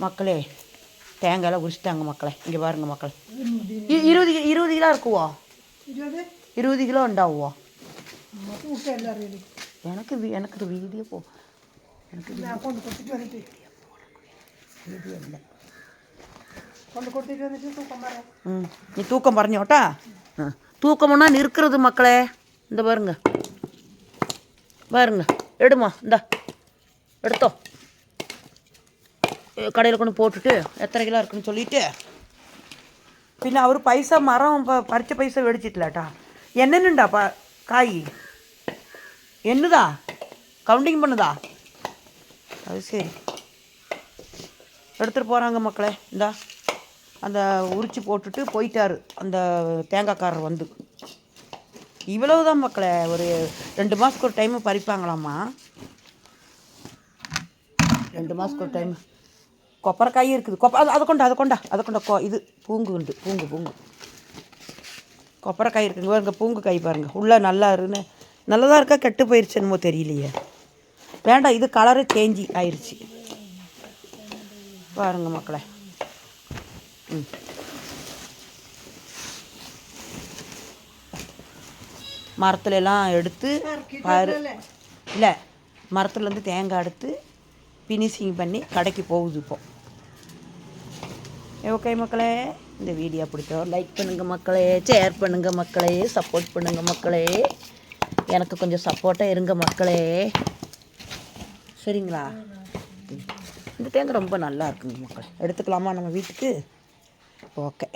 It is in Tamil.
மக்களே தேங்காயெல்லாம் உரிச்சிட்டாங்க மக்களே. இங்கே பாருங்க மக்களே. இருபது இருபது கிலோ இருக்குவா? இருபது? கிலோ உண்டாகுவா? எனக்கு எனக்கு ஒரு வீடியோ போ எனக்கு வீடியோ இல்லை. ம். நீ தூக்கம் பறஞ்சோட்டா தூக்கம்னா நிற்கிறது மக்களே. இந்த பாருங்க. பாருங்க. எடுமா இந்தா. எடுத்தோம் கடையில் கொண்டு போட்டுட்டு எத்தனை கிலோ இருக்குன்னு சொல்லிட்டு பின்ன அவர் பைசா மரம் ப பறிச்ச பைசா வெடிச்சிட்டலாட்டா என்னென்னுண்டா பா காய்? என்னதா? கவுண்டிங் பண்ணுதா? அது சரி. எடுத்துகிட்டு போகிறாங்க மக்களே. இந்தா. அந்த உரிச்சு போட்டுட்டு போயிட்டாரு. அந்த தேங்காய்க்காரர் வந்து. இவ்வளவு தான் மக்களே. ஒரு ரெண்டு மாதத்துக்கு ஒரு டைம் பறிப்பாங்களாம்மா ரெண்டு மாதத்துக்கு ஒரு டைம் கொப்பரைக்காயும் இருக்குது. கொப்ப அது அதை கொண்டா அதை கொண்டா அதை கொண்டா. கொ இது பூங்கு உண்டு பூங்கு பூங்கு. கொப்பரைக்காய் இருக்குங்க. பாருங்க பூங்கு காய் பாருங்கள் உள்ளே நல்லா இருக்குன்னு. நல்லதாக இருக்கா கெட்டு போயிருச்சு என்னமோ தெரியலையே. வேண்டாம் இது கலரு சேஞ்சி ஆயிடுச்சு பாருங்க மக்களை. ம். மரத்துலலாம் எடுத்து பாரு. இல்லை மரத்துலேருந்து தேங்காய் எடுத்து ஃபினிஷிங் பண்ணி கடைக்கு போகுது இப்போது ஓகே மக்களே இந்த வீடியோ பிடிச்சோம் லைக் பண்ணுங்கள் மக்களே ஷேர் பண்ணுங்கள் மக்களே சப்போர்ட் பண்ணுங்கள் மக்களே. எனக்கு கொஞ்சம் சப்போர்ட்டாக இருங்க மக்களே. சரிங்களா? இந்த தேங்காய் ரொம்ப நல்லா இருக்குங்க மக்களே. எடுத்துக்கலாமா நம்ம வீட்டுக்கு? ஓகே